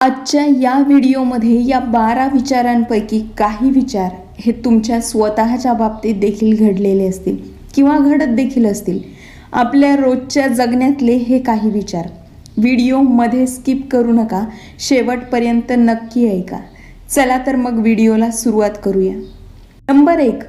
आजच्या या व्हिडिओमध्ये या बारा विचारांपैकी काही विचार हे तुमच्या स्वतःच्या बाबतीत देखील घडलेले असतील किंवा घडत देखील असतील. आपल्या रोजच्या जगण्यातले हे काही विचार. व्हिडिओमध्ये स्किप करू नका शेवटपर्यंत नक्की ऐका. चला तर मग व्हिडिओला सुरुवात करूया. नंबर एक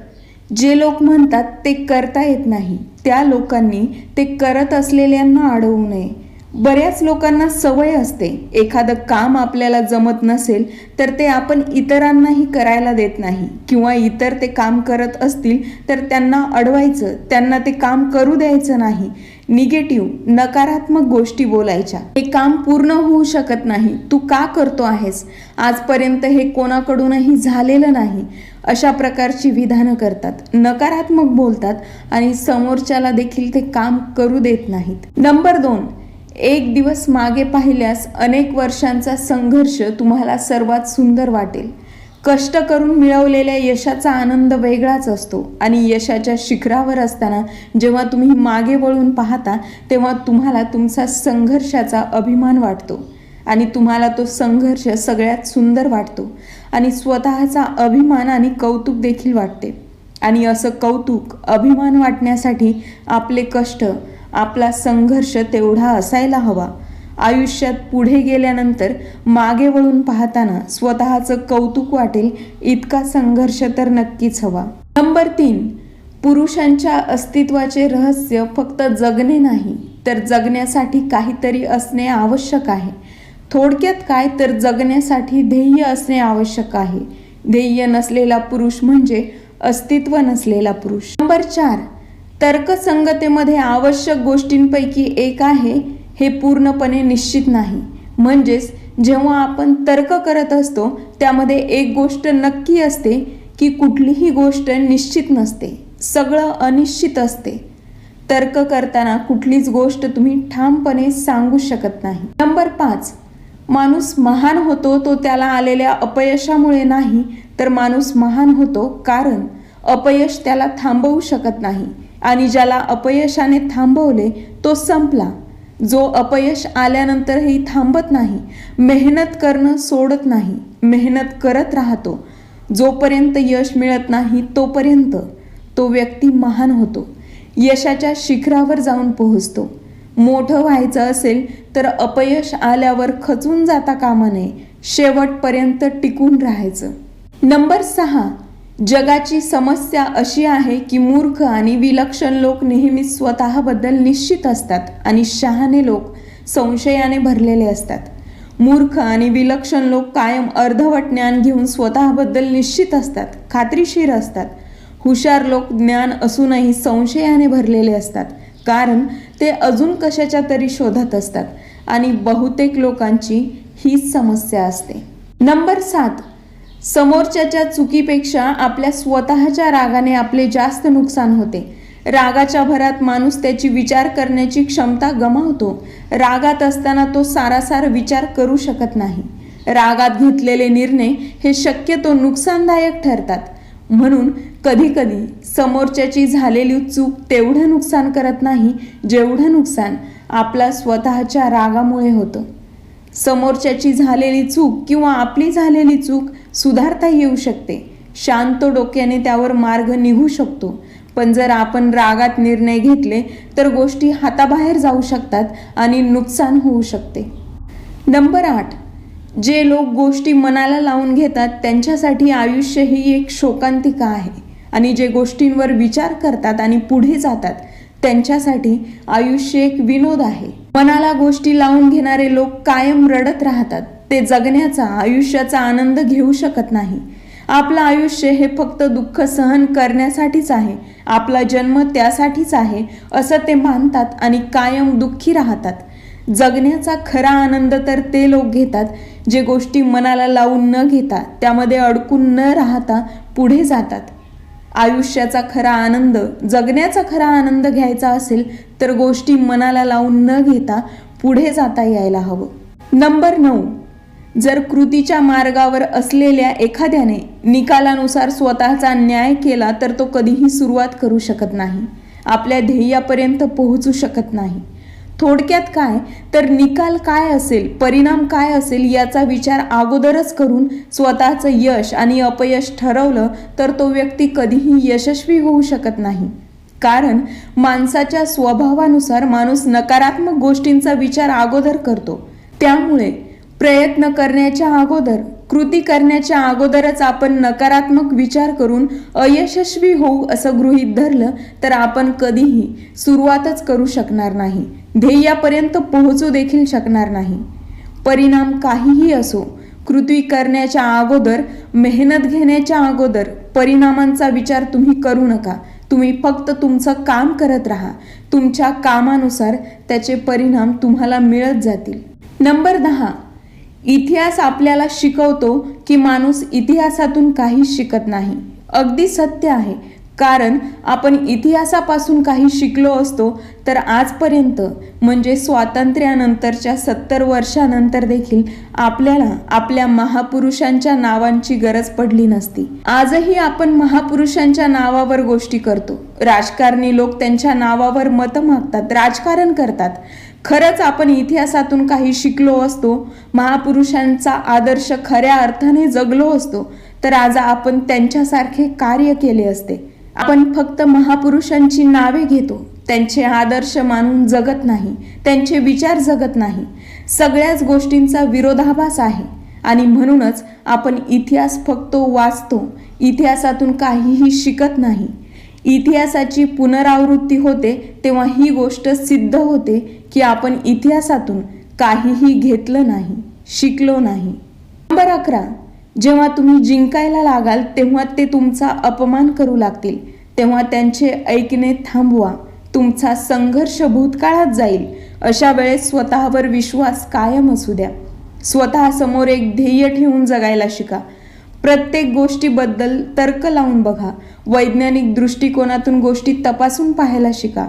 जे लोक म्हणतात ते करता येत नाही त्या लोकांनी ते करत असलेल्यांना अडवू नये. बऱ्याच लोकांना सवय असते. एखादं काम आपल्याला जमत नसेल तर ते आपण इतरांनाही करायला देत नाही. किंवा इतर ते काम करत असतील तर त्यांना अडवायचं त्यांना ते काम करू द्यायचं नाही. निगेटिव्ह नकारात्मक गोष्टी बोलायच्या. हे काम पूर्ण होऊ शकत नाही. तू का करतो आहेस? आजपर्यंत हे कोणाकडूनही झालेलं नाही. अशा प्रकारची विधानं करतात. नकारात्मक बोलतात आणि समोरच्याला देखील ते काम करू देत नाहीत. नंबर दोन एक दिवस मागे पाहिल्यास अनेक वर्षांचा संघर्ष तुम्हाला सर्वात सुंदर वाटेल. कष्ट करून मिळवलेल्या यशाचा आनंद वेगळाच असतो आणि यशाच्या शिखरावर असताना जेव्हा तुम्ही मागे वळून पाहता तेव्हा तुम्हाला तुमचा संघर्षाचा अभिमान वाटतो आणि तुम्हाला तो संघर्ष सगळ्यात सुंदर वाटतो आणि स्वतःचा अभिमान आणि कौतुक देखील वाटते. आणि असं कौतुक अभिमान वाटण्यासाठी आपले कष्ट आपला संघर्ष तेवढा असायला हवा. आयुष्यात पुढे गेल्यानंतर मागे वळून पाहताना स्वतःचं कौतुक वाटेल इतका संघर्ष तर नक्कीच हवा. नंबर तीन पुरुषांच्या अस्तित्वाचे रहस्य फक्त जगणे नाही तर जगण्यासाठी काहीतरी असणे आवश्यक आहे. थोडक्यात काय तर जगण्यासाठी ध्येय असणे आवश्यक आहे. ध्येय नसलेला पुरुष म्हणजे अस्तित्व नसलेला पुरुष. नंबर चार तर्कसंगतेमध्ये आवश्यक गोष्टींपैकी एक आहे हे पूर्णपणे निश्चित नाही. म्हणजेच जेव्हा आपण तर्क करत असतो त्यामध्ये एक गोष्ट नक्की असते की कुठलीही गोष्ट निश्चित नसते सगळं अनिश्चित असते. तर्क करताना कुठलीच गोष्ट तुम्ही ठामपणे सांगू शकत नाही. नंबर पाच माणूस महान होतो तो त्याला आलेल्या अपयशामुळे नाही तर माणूस महान होतो कारण अपयश त्याला थांबवू शकत नाही. आणि ज्याला अपयशाने थांबवले तो संपला. जो अपयश आल्यानंतरही थांबत नाही मेहनत करणं सोडत नाही मेहनत करत राहतो. जोपर्यंत यश मिळत नाही तोपर्यंत तो व्यक्ती महान होतो. यशाच्या शिखरावर जाऊन पोहोचतो. मोठं व्हायचं असेल तर अपयश आल्यावर खचून जाता कामा नये. शेवटपर्यंत टिकून राहायचं. नंबर सहा. जगाची समस्या अशी आहे की मूर्ख आणि विलक्षण लोक नेहमी स्वतःबद्दल निश्चित असतात आणि शहाणे लोक संशयाने भरलेले असतात. मूर्ख आणि विलक्षण लोक कायम अर्धवट ज्ञान घेऊन स्वतःबद्दल निश्चित असतात खात्रीशीर असतात. हुशार लोक ज्ञान असूनही संशयाने भरलेले असतात कारण ते अजून कशाच्या तरी शोधत असतात आणि बहुतेक लोकांची हीच समस्या असते. नंबर सात समोरच्याच्या चुकीपेक्षा आपल्या स्वतःच्या रागाने आपले जास्त नुकसान होते. रागाच्या भरात माणूस त्याची विचार करण्याची क्षमता गमावतो. रागात असताना तो सारासार विचार करू शकत नाही. रागात घेतलेले निर्णय हे शक्यतो नुकसानदायक ठरतात. म्हणून कधीकधी समोरच्याची झालेली चूक तेवढं नुकसान करत नाही जेवढं नुकसान आपला स्वतःच्या रागामुळे होतं. समोरच्याची झालेली चूक किंवा आपली झालेली चूक सुधारता येऊ शकते. शांत डोक्याने त्यावर मार्ग निघू शकतो. पण जर आपण रागात निर्णय घेतले तर गोष्टी हाताबाहेर जाऊ शकतात आणि नुकसान होऊ शकते. नंबर आठ. जे लोक गोष्टी मनाला लावून घेतात त्यांच्यासाठी आयुष्य ही एक शोकांतिका आहे. आणि जे गोष्टींवर विचार करतात आणि पुढे जातात त्यांच्यासाठी आयुष्य एक विनोद आहे. मनाला गोष्टी लावून घेणारे लोक कायम रडत राहतात. ते जगण्याचा आयुष्याचा आनंद घेऊ शकत नाही. आपलं आयुष्य हे फक्त दुःख सहन करण्यासाठीच आहे. आपला जन्म त्यासाठीच आहे असं ते मानतात आणि कायम दुःखी राहतात. जगण्याचा खरा आनंद तर ते लोक घेतात जे गोष्टी मनाला लावून न घेता त्यामध्ये अडकून न राहता पुढे जातात. आयुष्याचा खरा आनंद जगण्याचा खरा आनंद घ्यायचा असेल तर गोष्टी मनाला लावून न घेता पुढे जाता यायला हवं. नंबर नऊ. जर कृतीच्या मार्गावर असलेल्या एखाद्याने निकालानुसार स्वतःचा न्याय केला तर तो कधीही सुरुवात करू शकत नाही. आपल्या ध्येयापर्यंत पोहोचू शकत नाही. थोडक्यात काय? तर निकाल काय असेल? परिणाम काय असेल? याचा विचार अगोदरच करून स्वतःचं यश आणि अपयश ठरवलं तर तो व्यक्ती कधीही यशस्वी होऊ शकत नाही. कारण माणसाच्या स्वभावानुसार माणूस नकारात्मक गोष्टींचा विचार अगोदर करतो. त्यामुळे प्रयत्न करण्याच्या अगोदर कृती करण्याच्या अगोदरच आपण नकारात्मक विचार करून अयशस्वी होऊ असं गृहीत धरलं तर आपण कधीही सुरुवातच करू शकणार नाही. ध्येयापर्यंत पोहोचू देखील शकणार नाही. परिणाम काहीही असो कृती करण्याच्या अगोदर मेहनत घेण्याच्या अगोदर परिणामांचा विचार तुम्ही करू नका. तुम्ही फक्त तुमचं काम करत राहा. तुमच्या कामानुसार त्याचे परिणाम तुम्हाला मिळत जातील. नंबर दहा. इतिहास आपल्याला शिकवतो की माणूस इतिहासातून काही शिकत नाही. अगदी सत्य आहे. कारण आपण इतिहासापासून काही शिकलो असतो तर आजपर्यंत म्हणजे स्वातंत्र्यानंतरच्या सत्तर वर्षानंतर देखील आपल्याला आपल्या महापुरुषांच्या नावांची गरज पडली नसती. आजही आपण महापुरुषांच्या नावावर गोष्टी करतो. राजकारणी लोक त्यांच्या नावावर मतं मागतात राजकारण करतात. खरंच आपण इतिहासातून काही शिकलो असतो महापुरुषांचा आदर्श खऱ्या अर्थाने जगलो असतो तर आज आपण त्यांच्यासारखे कार्य केले असते. आपण फक्त महापुरुषांची नावे घेतो त्यांचे आदर्श मानून जगत नाही त्यांचे विचार जगत नाही. सगळ्याच गोष्टींचा विरोधाभास आहे. आणि म्हणूनच आपण इतिहास फक्त वाचतो इतिहासातून काहीही शिकत नाही. इतिहासाची पुनरावृत्ती होते तेव्हा ही गोष्ट सिद्ध होते की आपण इतिहासातून काहीही घेतलं नाही शिकलो नाही. नंबर अकरा. जेव्हा तुम्ही जिंकायला लागाल तेव्हा ते तुमचा अपमान करू लागतील. तेव्हा त्यांचे ऐकणे थांबवा. तुमचा संघर्ष भूतकाळात जाईल. अशा वेळेस स्वतःवर विश्वास कायम असू द्या. स्वतःसमोर एक ध्येय ठेवून जगायला शिका. प्रत्येक गोष्टीबद्दल तर्क लावून बघा. वैज्ञानिक दृष्टिकोनातून गोष्टी तपासून पाहायला शिका.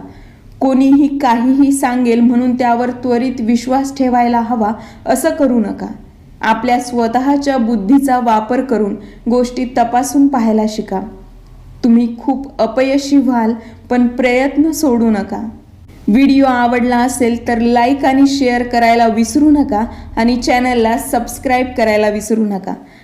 कोणीही काहीही सांगेल म्हणून त्यावर त्वरित विश्वास ठेवायला हवा असं करू नका. आपल्या स्वतःच्या बुद्धीचा वापर करून गोष्टी तपासून पाहायला शिका. तुम्ही खूप अपयशी व्हाल पण प्रयत्न सोडू नका. व्हिडिओ आवडला असेल तर लाईक आणि शेअर करायला विसरू नका आणि चॅनलला सबस्क्राईब करायला विसरू नका.